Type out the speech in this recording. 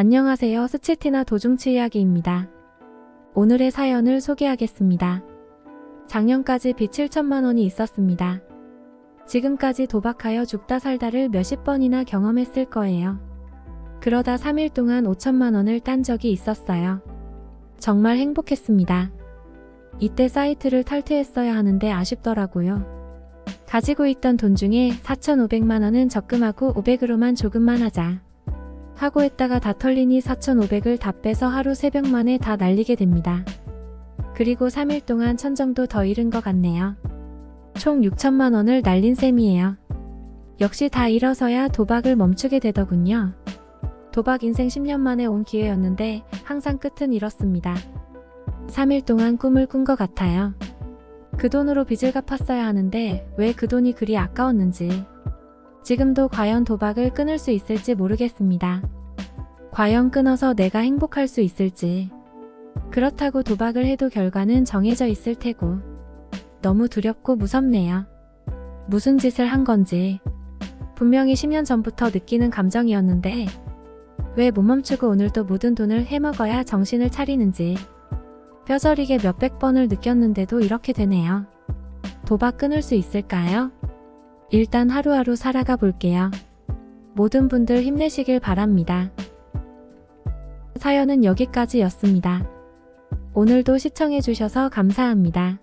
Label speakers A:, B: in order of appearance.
A: 안녕하세요. 스치티나 도중치 이야기입니다. 오늘의 사연을 소개하겠습니다. 작년까지 빚 7천만 원이 있었습니다. 지금까지 도박하여 죽다 살다를 몇십 번이나 경험했을 거예요. 그러다 3일 동안 5천만 원을 딴 적이 있었어요. 정말 행복했습니다. 이때 사이트를 탈퇴했어야 하는데 아쉽더라고요. 가지고 있던 돈 중에 4,500만 원은 적금하고 500으로만 조금만 하자. 하고 했다가 다 털리니 4,500을 다 빼서 하루 새벽 만에 다 날리게 됩니다. 그리고 3일 동안 천 정도 더 잃은 것 같네요. 총 6천만 원을 날린 셈이에요. 역시 다 잃어서야 도박을 멈추게 되더군요. 도박 인생 10년 만에 온 기회였는데 항상 끝은 잃었습니다. 3일 동안 꿈을 꾼 것 같아요. 그 돈으로 빚을 갚았어야 하는데 왜 그 돈이 그리 아까웠는지. 지금도 과연 도박을 끊을 수 있을지 모르겠습니다. 과연 끊어서 내가 행복할 수 있을지. 그렇다고 도박을 해도 결과는 정해져 있을 테고. 너무 두렵고 무섭네요. 무슨 짓을 한 건지. 분명히 10년 전부터 느끼는 감정이었는데, 왜 못 멈추고 오늘도 모든 돈을 해먹어야 정신을 차리는지. 뼈저리게 몇백 번을 느꼈는데도 이렇게 되네요. 도박 끊을 수 있을까요? 일단 하루하루 살아가 볼게요. 모든 분들 힘내시길 바랍니다. 사연은 여기까지였습니다. 오늘도 시청해주셔서 감사합니다.